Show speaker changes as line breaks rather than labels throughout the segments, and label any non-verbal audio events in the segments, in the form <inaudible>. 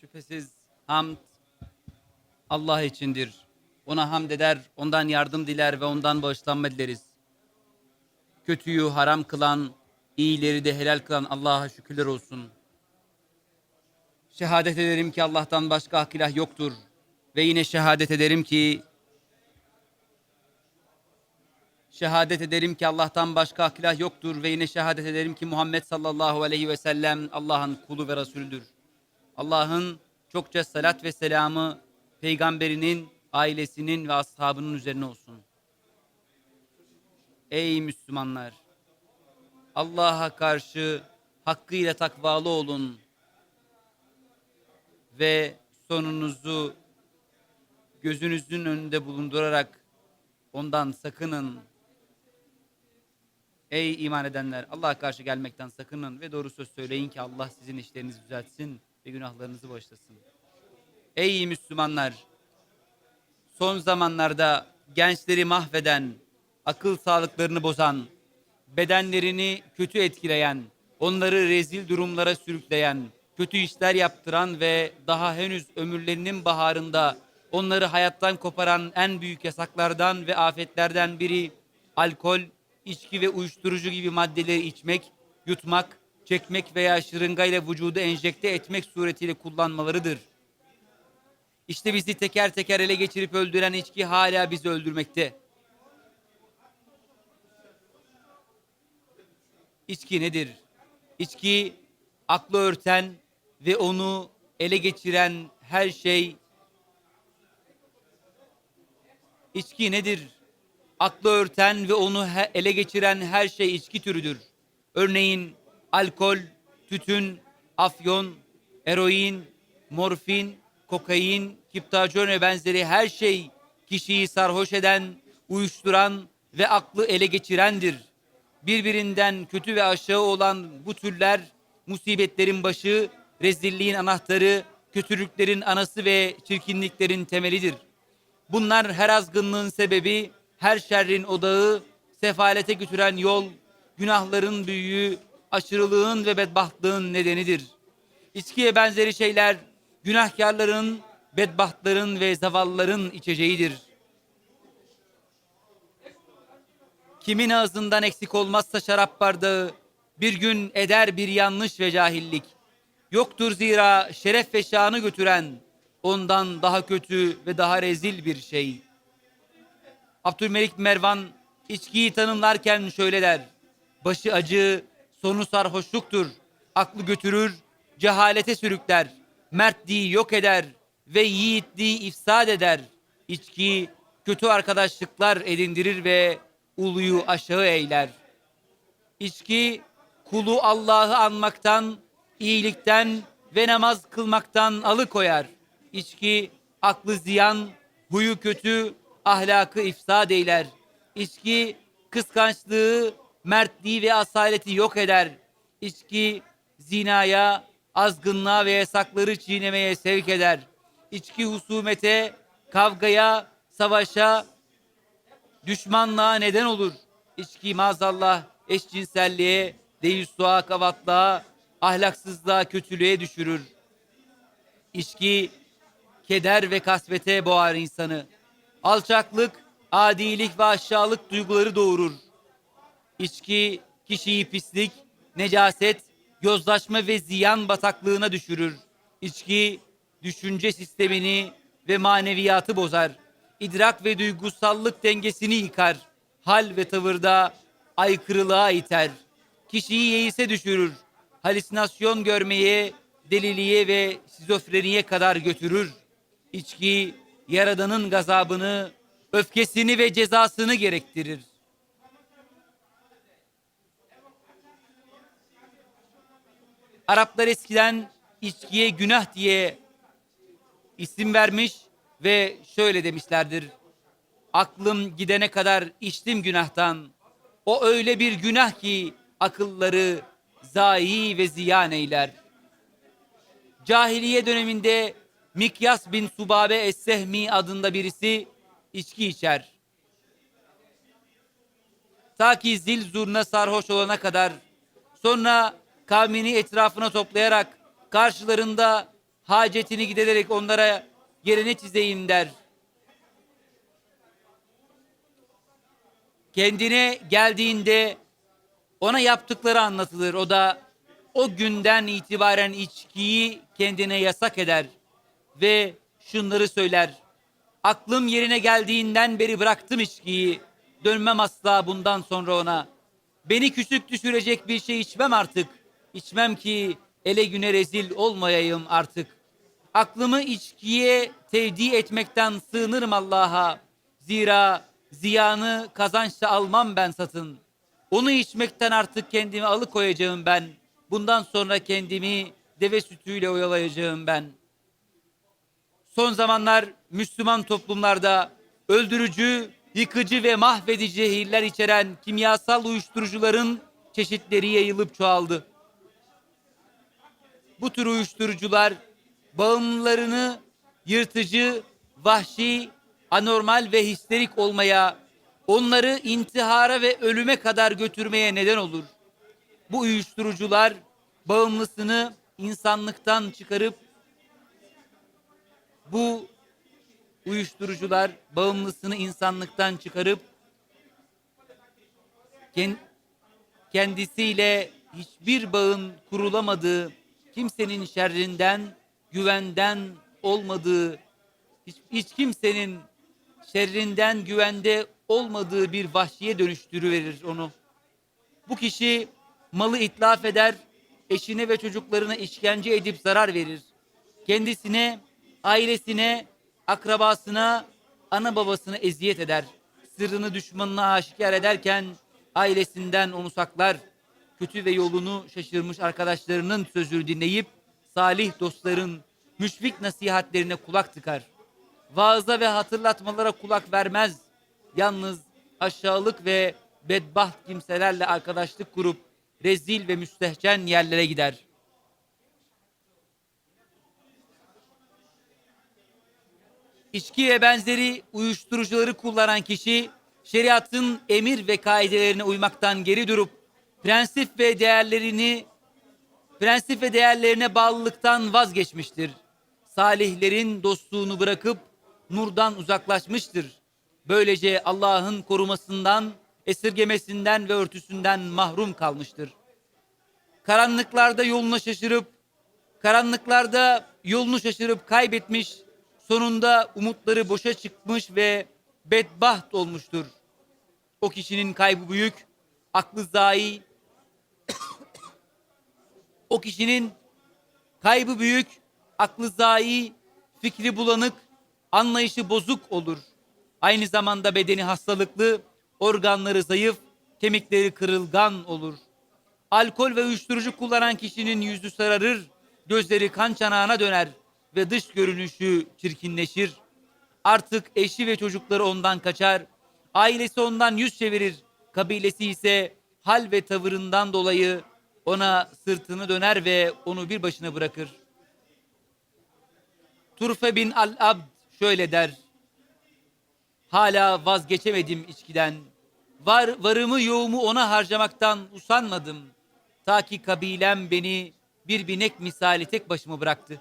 Şüphesiz hamd Allah içindir. Ona hamd eder, ondan yardım diler ve ondan bağışlanma dileriz. Kötüyü haram kılan, iyileri de helal kılan Allah'a şükürler olsun. Şehadet ederim ki Allah'tan başka hak ilah yoktur. Ve yine şehadet ederim ki Şehadet ederim ki Allah'tan başka hak ilah yoktur ve yine şehadet ederim ki Muhammed sallallahu aleyhi ve sellem Allah'ın kulu ve Resulüdür. Allah'ın çokça salat ve selamı peygamberinin, ailesinin ve ashabının üzerine olsun. Ey Müslümanlar! Allah'a karşı hakkıyla takvalı olun ve sonunuzu gözünüzün önünde bulundurarak ondan sakının. Ey iman edenler Allah'a karşı gelmekten sakının ve doğru söz söyleyin ki Allah sizin işlerinizi düzeltsin ve günahlarınızı bağışlasın. Ey Müslümanlar! Son zamanlarda gençleri mahveden, akıl sağlıklarını bozan, bedenlerini kötü etkileyen, onları rezil durumlara sürükleyen, kötü işler yaptıran ve daha henüz ömürlerinin baharında onları hayattan koparan en büyük yasaklardan ve afetlerden biri alkol, içki ve uyuşturucu gibi maddeleri içmek, yutmak, çekmek veya şırıngayla vücuda enjekte etmek suretiyle kullanmalarıdır. İşte bizi teker teker ele geçirip öldüren içki hala bizi öldürmekte. İçki nedir? İçki aklı örten ve onu ele geçiren her şey İçki nedir? Aklı örten ve onu ele geçiren her şey içki türüdür. Örneğin alkol, tütün, afyon, eroin, morfin, kokain, kiptajon ve benzeri her şey kişiyi sarhoş eden, uyuşturan ve aklı ele geçirendir. Birbirinden kötü ve aşağı olan bu türler musibetlerin başı, rezilliğin anahtarı, kötülüklerin anası ve çirkinliklerin temelidir. Bunlar her azgınlığın sebebi, her şerrin odağı, sefalete götüren yol, günahların büyüğü, aşırılığın ve bedbahtlığın nedenidir. İçkiye benzeri şeyler günahkarların, bedbahtların ve zavallıların içeceğidir. Kimin ağzından eksik olmazsa şarap bardağı, bir gün eder bir yanlış ve cahillik. Yoktur zira şeref ve şanı götüren, ondan daha kötü ve daha rezil bir şey. Abdülmelik Mervan içkiyi tanımlarken şöyle der. Başı acı, sonu sarhoşluktur. Aklı götürür, cehalete sürükler. Mertliği yok eder ve yiğitliği ifsad eder. İçki kötü arkadaşlıklar edindirir ve uluyu aşağı eğler. İçki kulu Allah'ı anmaktan, iyilikten ve namaz kılmaktan alıkoyar. İçki aklı ziyan, huyu kötü, ahlakı ifsad eyler. İçki kıskançlığı, mertliği ve asaleti yok eder. İçki zinaya, azgınlığa ve yasakları çiğnemeye sevk eder. İçki husumete, kavgaya, savaşa, düşmanlığa neden olur. İçki maazallah eşcinselliğe, deyüssuğa, kavatlığa, ahlaksızlığa, kötülüğe düşürür. İçki keder ve kasvete boğar insanı. Alçaklık, adilik ve aşağılık duyguları doğurur. İçki kişiyi pislik, necaset, yozlaşma ve ziyan bataklığına düşürür. İçki düşünce sistemini ve maneviyatı bozar. İdrak ve duygusallık dengesini yıkar. Hal ve tavırda aykırılığa iter. Kişiyi yeise düşürür. Halüsinasyon görmeye, deliliğe ve şizofreniye kadar götürür. İçki yaradanın gazabını, öfkesini ve cezasını gerektirir. Araplar eskiden içkiye günah diye isim vermiş ve şöyle demişlerdir. Aklım gidene kadar içtim günahtan. O öyle bir günah ki akılları zayi ve ziyan eyler. Cahiliye döneminde Mikyas bin Subabe Es-Sehmi adında birisi içki içer. Ta ki zil zurna sarhoş olana kadar sonra kavmini etrafına toplayarak karşılarında hacetini gidererek onlara yerine çizeyim der. Kendine geldiğinde ona yaptıkları anlatılır. O da o günden itibaren içkiyi kendine yasak eder ve şunları söyler. Aklım yerine geldiğinden beri bıraktım içkiyi. Dönmem asla bundan sonra ona. Beni küçük düşürecek bir şey içmem artık. İçmem ki ele güne rezil olmayayım artık. Aklımı içkiye tevdi etmekten sığınırım Allah'a. Zira ziyanı kazançla almam ben satın. Onu içmekten artık kendimi alıkoyacağım ben. Bundan sonra kendimi deve sütüyle oyalayacağım ben. Son zamanlar Müslüman toplumlarda öldürücü, yıkıcı ve mahvedici zehirler içeren kimyasal uyuşturucuların çeşitleri yayılıp çoğaldı. Bu tür uyuşturucular bağımlılarını yırtıcı, vahşi, anormal ve histerik olmaya, onları intihara ve ölüme kadar götürmeye neden olur. Bu uyuşturucular bağımlısını insanlıktan çıkarıp bu uyuşturucular bağımlısını insanlıktan çıkarıp ken- kendisiyle hiçbir bağın kurulamadığı, kimsenin şerrinden, güvenden olmadığı, hiç, hiç kimsenin şerrinden güvende olmadığı bir vahşiye dönüştürüverir onu. Bu kişi malı itlaf eder, eşine ve çocuklarına işkence edip zarar verir. Kendisine, ailesine, akrabasına, ana babasına eziyet eder. Sırrını düşmanına aşikar ederken ailesinden onu saklar. Kötü ve yolunu şaşırmış arkadaşlarının sözünü dinleyip salih dostların müşfik nasihatlerine kulak tıkar. Vaaza ve hatırlatmalara kulak vermez. Yalnız aşağılık ve bedbaht kimselerle arkadaşlık kurup rezil ve müstehcen yerlere gider. İçki ve benzeri uyuşturucuları kullanan kişi şeriatın emir ve kaidelerine uymaktan geri durup prensip ve değerlerini prensip ve değerlerine bağlılıktan vazgeçmiştir. Salihlerin dostluğunu bırakıp nurdan uzaklaşmıştır. Böylece Allah'ın korumasından, esirgemesinden ve örtüsünden mahrum kalmıştır. Karanlıklarda yolunu şaşırıp, karanlıklarda yolunu şaşırıp kaybetmiş, sonunda umutları boşa çıkmış ve bedbaht olmuştur. O kişinin kaybı büyük, aklı zayi, <coughs> o kişinin kaybı büyük, aklı zayi, fikri bulanık, anlayışı bozuk olur. Aynı zamanda bedeni hastalıklı, organları zayıf, kemikleri kırılgan olur. Alkol ve uyuşturucu kullanan kişinin yüzü sararır, gözleri kan çanağına döner ve dış görünüşü çirkinleşir. Artık eşi ve çocukları ondan kaçar, ailesi ondan yüz çevirir, kabilesi ise hal ve tavırından dolayı ona sırtını döner ve onu bir başına bırakır. Turfe bin al-Abd şöyle der. Hala vazgeçemedim içkiden. Var, varımı yoğumu ona harcamaktan usanmadım. Ta ki kabilem beni bir binek misali tek başıma bıraktı.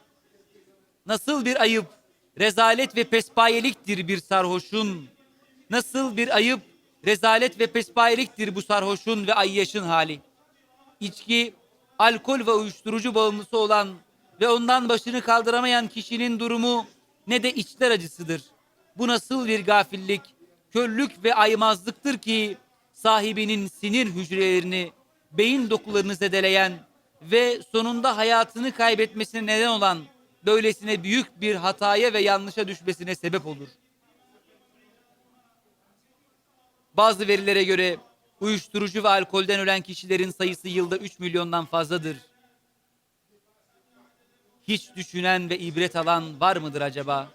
Nasıl bir ayıp, rezalet ve pespayeliktir bir sarhoşun. Nasıl bir ayıp, rezalet ve pespayeliktir bu sarhoşun ve ayyaşın hali. İçki, alkol ve uyuşturucu bağımlısı olan ve ondan başını kaldıramayan kişinin durumu ne de içler acısıdır. Bu nasıl bir gafillik, körlük ve aymazlıktır ki sahibinin sinir hücrelerini, beyin dokularını zedeleyen ve sonunda hayatını kaybetmesine neden olan böylesine büyük bir hataya ve yanlışa düşmesine sebep olur. Bazı verilere göre uyuşturucu ve alkolden ölen kişilerin sayısı yılda 3 milyondan fazladır. Hiç düşünen ve ibret alan var mıdır acaba?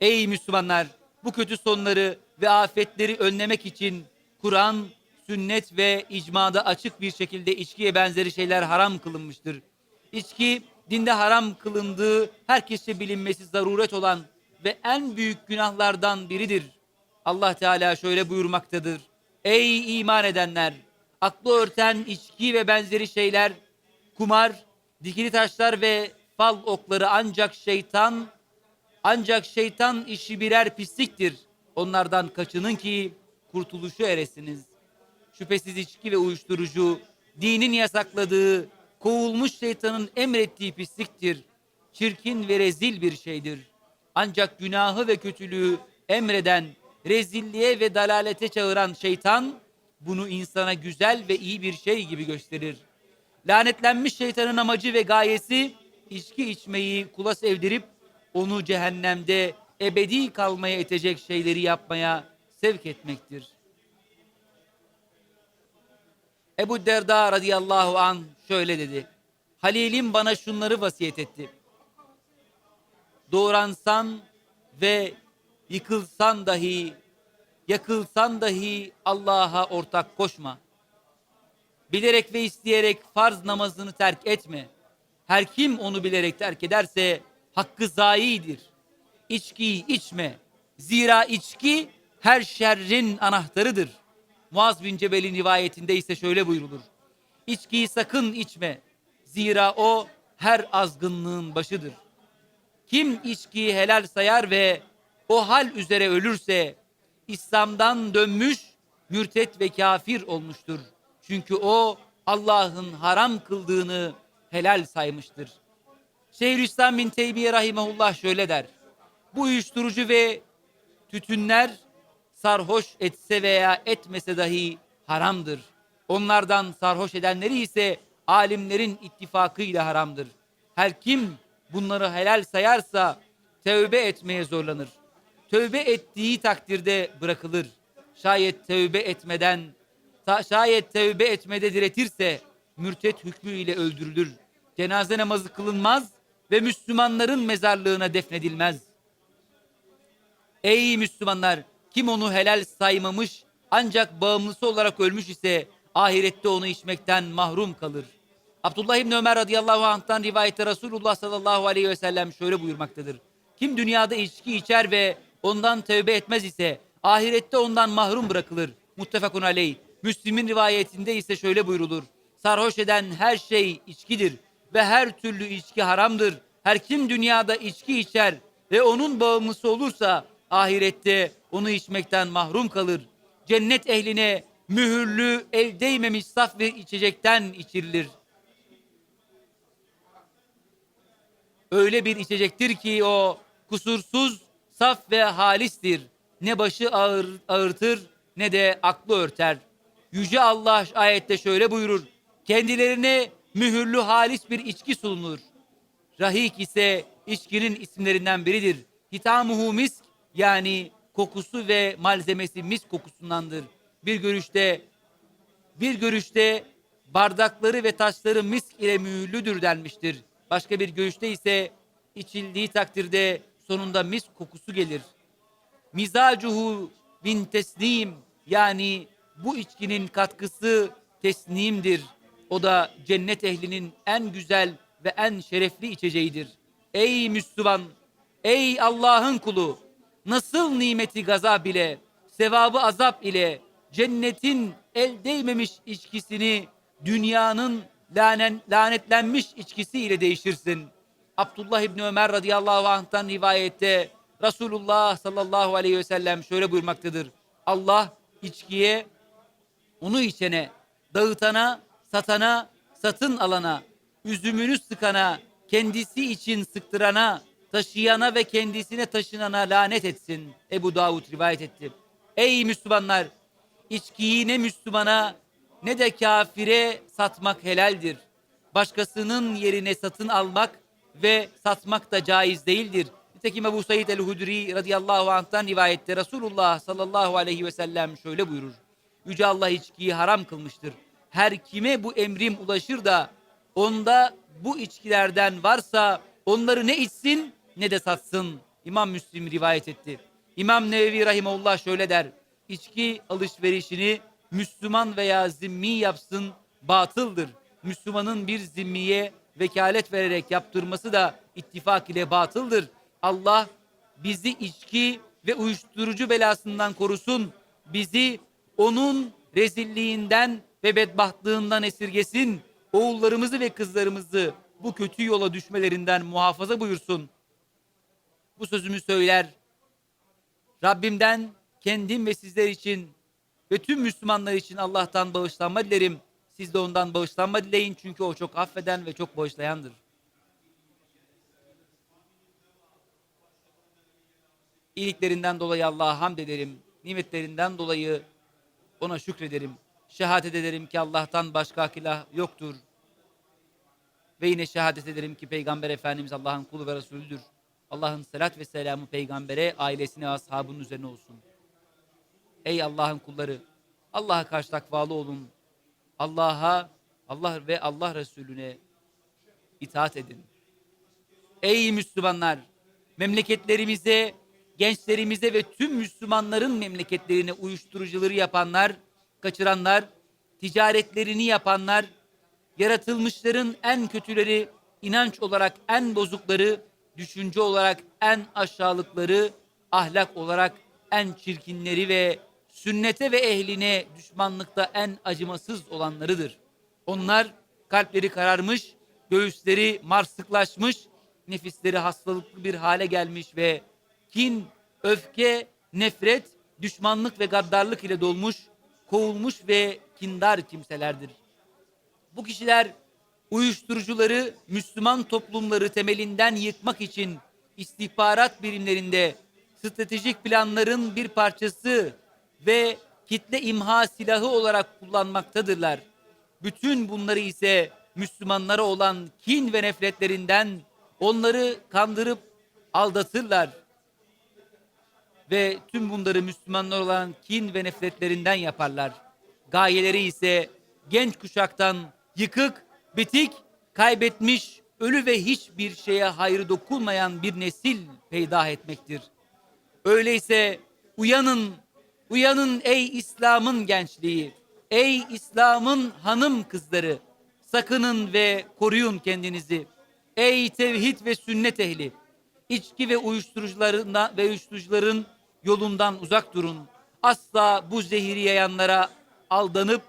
Ey Müslümanlar! Bu kötü sonları ve afetleri önlemek için Kur'an, sünnet ve icmada açık bir şekilde içkiye benzeri şeyler haram kılınmıştır. İçki dinde haram kılındığı herkesçe bilinmesi zaruret olan ve en büyük günahlardan biridir. Allah Teala şöyle buyurmaktadır. Ey iman edenler! Aklı örten içki ve benzeri şeyler, kumar, dikili taşlar ve fal okları ancak şeytan ancak şeytan işi birer pisliktir. Onlardan kaçının ki kurtuluşu eresiniz. Şüphesiz içki ve uyuşturucu dinin yasakladığı, kovulmuş şeytanın emrettiği pisliktir. Çirkin ve rezil bir şeydir. Ancak günahı ve kötülüğü emreden, rezilliğe ve dalalete çağıran şeytan bunu insana güzel ve iyi bir şey gibi gösterir. Lanetlenmiş şeytanın amacı ve gayesi içki içmeyi kula sevdirip onu cehennemde ebedi kalmaya itecek şeyleri yapmaya sevk etmektir. Ebu Derda radıyallahu an şöyle dedi. Halilim bana şunları vasiyet etti. Doğransan ve yıkılsan dahi, yakılsan dahi Allah'a ortak koşma. Bilerek ve isteyerek farz namazını terk etme. Her kim onu bilerek terk ederse hakkı zayidir. İçkiyi içme. Zira içki her şerrin anahtarıdır. Muaz bin Cebel'in rivayetinde ise şöyle buyrulur. İçkiyi sakın içme. Zira o her azgınlığın başıdır. Kim içkiyi helal sayar ve o hal üzere ölürse İslam'dan dönmüş, mürtet ve kafir olmuştur. Çünkü o Allah'ın haram kıldığını helal saymıştır. Şeyhülislam bin Teymiye rahimahullah şöyle der. Bu uyuşturucu ve tütünler sarhoş etse veya etmese dahi haramdır. Onlardan sarhoş edenleri ise alimlerin ittifakıyla haramdır. Her kim bunları helal sayarsa tövbe etmeye zorlanır. Tövbe ettiği takdirde bırakılır. Şayet tövbe etmeden, şayet tövbe etmede diretirse mürtet hükmüyle öldürülür. Cenaze namazı kılınmaz ve Müslümanların mezarlığına defnedilmez. Ey Müslümanlar! Kim onu helal saymamış ancak bağımlısı olarak ölmüş ise ahirette onu içmekten mahrum kalır. Abdullah İbni Ömer radıyallahu anh'tan rivayette Resulullah sallallahu aleyhi ve sellem şöyle buyurmaktadır. Kim dünyada içki içer ve ondan tövbe etmez ise ahirette ondan mahrum bırakılır. Muttefakun aleyh. Müslim'in rivayetinde ise şöyle buyrulur. Sarhoş eden her şey içkidir ve her türlü içki haramdır. Her kim dünyada içki içer ve onun bağımlısı olursa ahirette onu içmekten mahrum kalır. Cennet ehline mühürlü el değmemiş saf bir içecekten içirilir. Öyle bir içecektir ki o kusursuz, saf ve halistir. Ne başı ağır, ağırtır ne de aklı örter. Yüce Allah ayette şöyle buyurur. Kendilerine mühürlü halis bir içki sunulur. Rahik ise içkinin isimlerinden biridir. Hitamuhu misk yani kokusu ve malzemesi misk kokusundandır. Bir görüşte bir görüşte bardakları ve taşları misk ile mühürlüdür denmiştir. Başka bir görüşte ise içildiği takdirde sonunda misk kokusu gelir. Mizacuhu bin teslim yani bu içkinin katkısı teslimdir. O da cennet ehlinin en güzel ve en şerefli içeceğidir. Ey Müslüman, ey Allah'ın kulu, nasıl nimeti gazap ile, sevabı azap ile, cennetin el değmemiş içkisini dünyanın lanen, lanetlenmiş içkisi ile değişirsin. Abdullah İbni Ömer radıyallahu anh'tan rivayette Resulullah sallallahu aleyhi ve sellem şöyle buyurmaktadır. Allah içkiye onu içene, dağıtana, satana, satın alana, üzümünü sıkana, kendisi için sıktırana, taşıyana ve kendisine taşınana lanet etsin. Ebu Davud rivayet etti. Ey Müslümanlar! içkiyi ne Müslümana ne de kafire satmak helaldir. Başkasının yerine satın almak ve satmak da caiz değildir. Nitekim Ebu Said el-Hudri radıyallahu anh'tan rivayette Resulullah sallallahu aleyhi ve sellem şöyle buyurur. Yüce Allah içkiyi haram kılmıştır. Her kime bu emrim ulaşır da onda bu içkilerden varsa onları ne içsin ne de satsın. İmam Müslim rivayet etti. İmam Nevevi Rahimullah şöyle der. İçki alışverişini Müslüman veya zimmi yapsın batıldır. Müslümanın bir zimmiye vekalet vererek yaptırması da ittifak ile batıldır. Allah bizi içki ve uyuşturucu belasından korusun. Bizi onun rezilliğinden ve bedbahtlığından esirgesin. Oğullarımızı ve kızlarımızı bu kötü yola düşmelerinden muhafaza buyursun. Bu sözümü söyler. Rabbimden kendim ve sizler için ve tüm Müslümanlar için Allah'tan bağışlanma dilerim. Siz de ondan bağışlanma dileyin çünkü o çok affeden ve çok bağışlayandır. İyiliklerinden dolayı Allah'a hamd ederim. Nimetlerinden dolayı ona şükrederim. Şehadet ederim ki Allah'tan başka ilah yoktur. Ve yine şehadet ederim ki Peygamber Efendimiz Allah'ın kulu ve Resulüdür. Allah'ın selat ve selamı peygambere, ailesine, ashabının üzerine olsun. Ey Allah'ın kulları, Allah'a karşı takvalı olun. Allah'a, Allah ve Allah Resulüne itaat edin. Ey Müslümanlar, memleketlerimize, gençlerimize ve tüm Müslümanların memleketlerine uyuşturucuları yapanlar, kaçıranlar, ticaretlerini yapanlar, yaratılmışların en kötüleri, inanç olarak en bozukları, düşünce olarak en aşağılıkları, ahlak olarak en çirkinleri ve sünnete ve ehline düşmanlıkta en acımasız olanlarıdır. Onlar kalpleri kararmış, göğüsleri marsıklaşmış, nefisleri hastalıklı bir hale gelmiş ve kin, öfke, nefret, düşmanlık ve gaddarlık ile dolmuş, kovulmuş ve kindar kimselerdir. Bu kişiler uyuşturucuları Müslüman toplumları temelinden yıkmak için istihbarat birimlerinde stratejik planların bir parçası ve kitle imha silahı olarak kullanmaktadırlar. Bütün bunları ise Müslümanlara olan kin ve nefretlerinden onları kandırıp aldatırlar. Ve tüm bunları Müslümanlar olan kin ve nefretlerinden yaparlar. Gayeleri ise genç kuşaktan yıkık, bitik, kaybetmiş, ölü ve hiçbir şeye hayrı dokunmayan bir nesil peydah etmektir. Öyleyse uyanın, uyanın ey İslam'ın gençliği, ey İslam'ın hanım kızları, sakının ve koruyun kendinizi. Ey tevhid ve sünnet ehli, içki ve uyuşturucularına ve uyuşturucuların yolundan uzak durun. Asla bu zehiri yayanlara aldanıp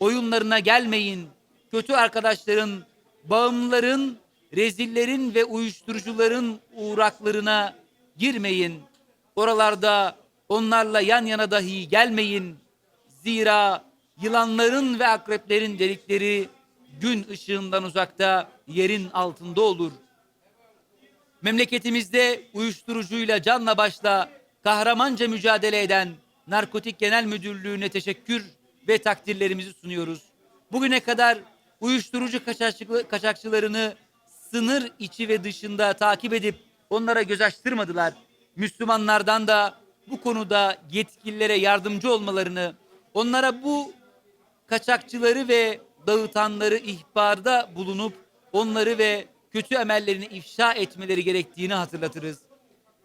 oyunlarına gelmeyin. Kötü arkadaşların, bağımlıların, rezillerin ve uyuşturucuların uğraklarına girmeyin. Oralarda onlarla yan yana dahi gelmeyin. Zira yılanların ve akreplerin delikleri gün ışığından uzakta yerin altında olur. Memleketimizde uyuşturucuyla canla başla kahramanca mücadele eden Narkotik Genel Müdürlüğü'ne teşekkür ve takdirlerimizi sunuyoruz. Bugüne kadar uyuşturucu kaçakçı- kaçakçılarını sınır içi ve dışında takip edip onlara göz açtırmadılar. Müslümanlardan da bu konuda yetkililere yardımcı olmalarını, onlara bu kaçakçıları ve dağıtanları ihbarda bulunup onları ve kötü emellerini ifşa etmeleri gerektiğini hatırlatırız.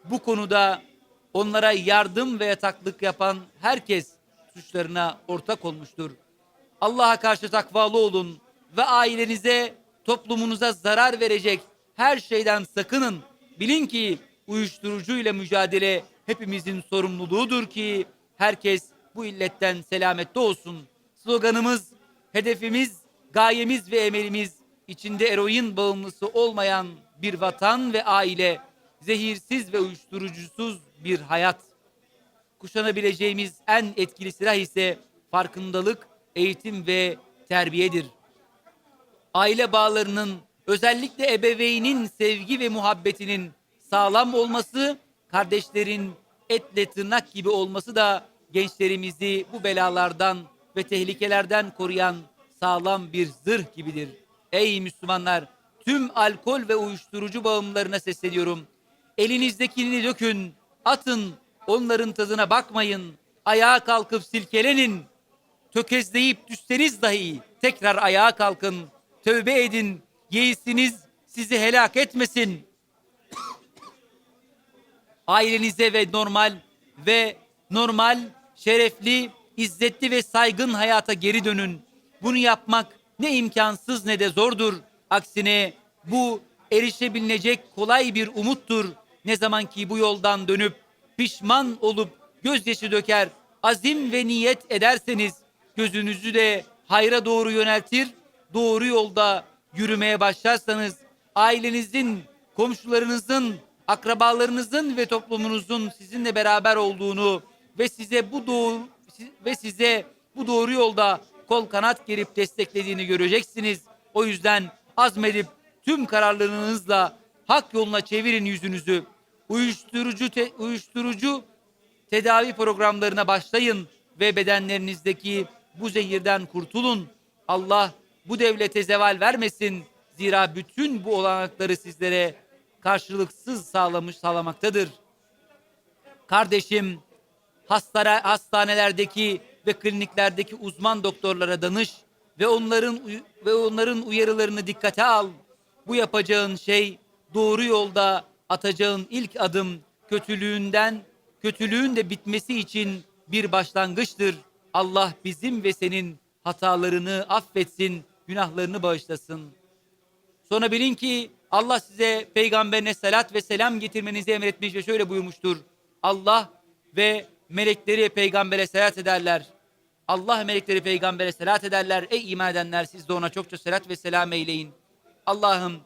Bu konuda onlara yardım ve yataklık yapan herkes suçlarına ortak olmuştur. Allah'a karşı takvalı olun ve ailenize, toplumunuza zarar verecek her şeyden sakının. Bilin ki uyuşturucuyla mücadele hepimizin sorumluluğudur ki herkes bu illetten selamette olsun. Sloganımız, hedefimiz, gayemiz ve emelimiz içinde eroin bağımlısı olmayan bir vatan ve aile, zehirsiz ve uyuşturucusuz bir hayat kuşanabileceğimiz en etkili silah ise farkındalık, eğitim ve terbiyedir. Aile bağlarının özellikle ebeveynin sevgi ve muhabbetinin sağlam olması, kardeşlerin etle tırnak gibi olması da gençlerimizi bu belalardan ve tehlikelerden koruyan sağlam bir zırh gibidir. Ey Müslümanlar, tüm alkol ve uyuşturucu bağımlılarına sesleniyorum. Elinizdekini dökün, atın, onların tadına bakmayın. Ayağa kalkıp silkelenin. Tökezleyip düşseniz dahi tekrar ayağa kalkın. Tövbe edin. Yeisiniz sizi helak etmesin. Ailenize ve normal ve normal, şerefli, izzetli ve saygın hayata geri dönün. Bunu yapmak ne imkansız ne de zordur. Aksine bu erişebilecek kolay bir umuttur. Ne zaman ki bu yoldan dönüp pişman olup gözyaşı döker, azim ve niyet ederseniz gözünüzü de hayra doğru yöneltir, doğru yolda yürümeye başlarsanız ailenizin, komşularınızın, akrabalarınızın ve toplumunuzun sizinle beraber olduğunu ve size bu doğru ve size bu doğru yolda kol kanat gerip desteklediğini göreceksiniz. O yüzden azmedip tüm kararlılığınızla hak yoluna çevirin yüzünüzü. Uyuşturucu te- uyuşturucu tedavi programlarına başlayın ve bedenlerinizdeki bu zehirden kurtulun. Allah bu devlete zeval vermesin. Zira bütün bu olanakları sizlere karşılıksız sağlamış sağlamaktadır. Kardeşim, hastane, hastanelerdeki ve kliniklerdeki uzman doktorlara danış ve onların ve onların uyarılarını dikkate al. Bu yapacağın şey doğru yolda atacağın ilk adım kötülüğünden kötülüğün de bitmesi için bir başlangıçtır. Allah bizim ve senin hatalarını affetsin, günahlarını bağışlasın. Sonra bilin ki Allah size peygamberine salat ve selam getirmenizi emretmiş ve şöyle buyurmuştur. Allah ve melekleri peygambere salat ederler. Allah melekleri peygambere salat ederler. Ey iman edenler siz de ona çokça salat ve selam eyleyin. Allah'ım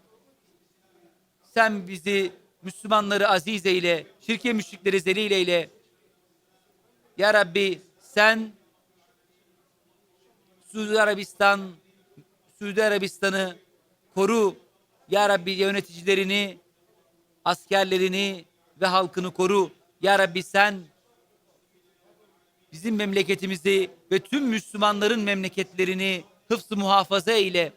sen bizi Müslümanları aziz eyle, şirke müşrikleri zelil eyle. Ya Rabbi sen Suudi Arabistan, Suudi Arabistan'ı koru. Ya Rabbi yöneticilerini, askerlerini ve halkını koru. Ya Rabbi sen bizim memleketimizi ve tüm Müslümanların memleketlerini hıfzı muhafaza eyle.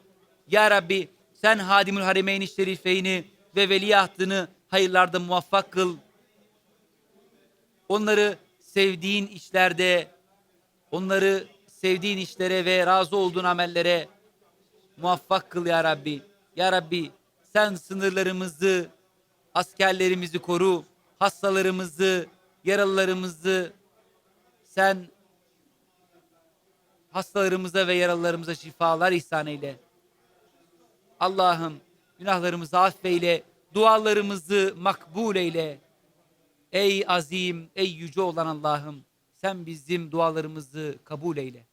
Ya Rabbi sen Hadimül Harimeyn-i Şerifeyni ve veliahtını hayırlarda muvaffak kıl. Onları sevdiğin işlerde, onları sevdiğin işlere ve razı olduğun amellere muvaffak kıl ya Rabbi. Ya Rabbi sen sınırlarımızı, askerlerimizi koru, hastalarımızı, yaralılarımızı sen hastalarımıza ve yaralılarımıza şifalar ihsan eyle. Allah'ım günahlarımızı affeyle, dualarımızı makbul eyle. Ey azim, ey yüce olan Allah'ım sen bizim dualarımızı kabul eyle.